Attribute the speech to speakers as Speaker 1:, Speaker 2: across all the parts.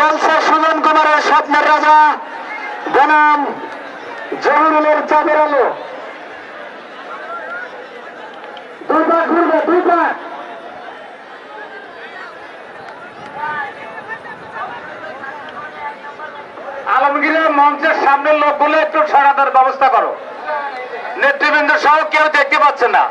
Speaker 1: চলছে সুমন কুমারের স্বপ্নের রাজা, বনাম জহরুলের চাঁদের আলো। দুই ঘুরবে দুই
Speaker 2: আলমগীরের মঞ্চের সামনের লোকগুলো একটু সরানোর ব্যবস্থা করো। নেতৃবৃন্দ সহ কেউ দেখতে পাচ্ছে না।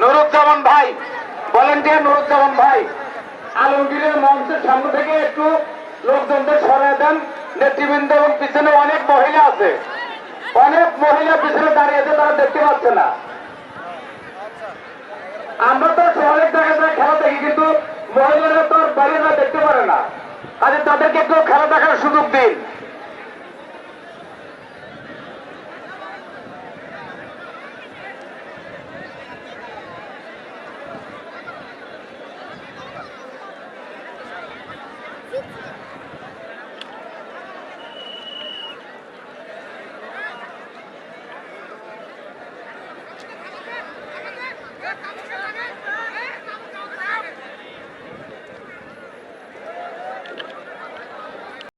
Speaker 2: নুরুজ্জামান ভাই ভলেন্টিয়ার নুরুজ্জামান ভাই, আলমগীরের মঞ্চের সামনে থেকে একটু লোকজনদের সরাই দেন। নেতৃবৃন্দ এবং পিছনে অনেক মহিলা আছে। অনেক মহিলা পিছনে দাঁড়িয়ে আছে, তারা দেখতে পাচ্ছে না। আমরা তো অনেক জায়গায় যায় খেলা দেখি, কিন্তু মহিলারা তো আর বাইরে দেখতে পারে না। আজ তাদেরকে একটু খেলা দেখার সুযোগ দিন। Come on.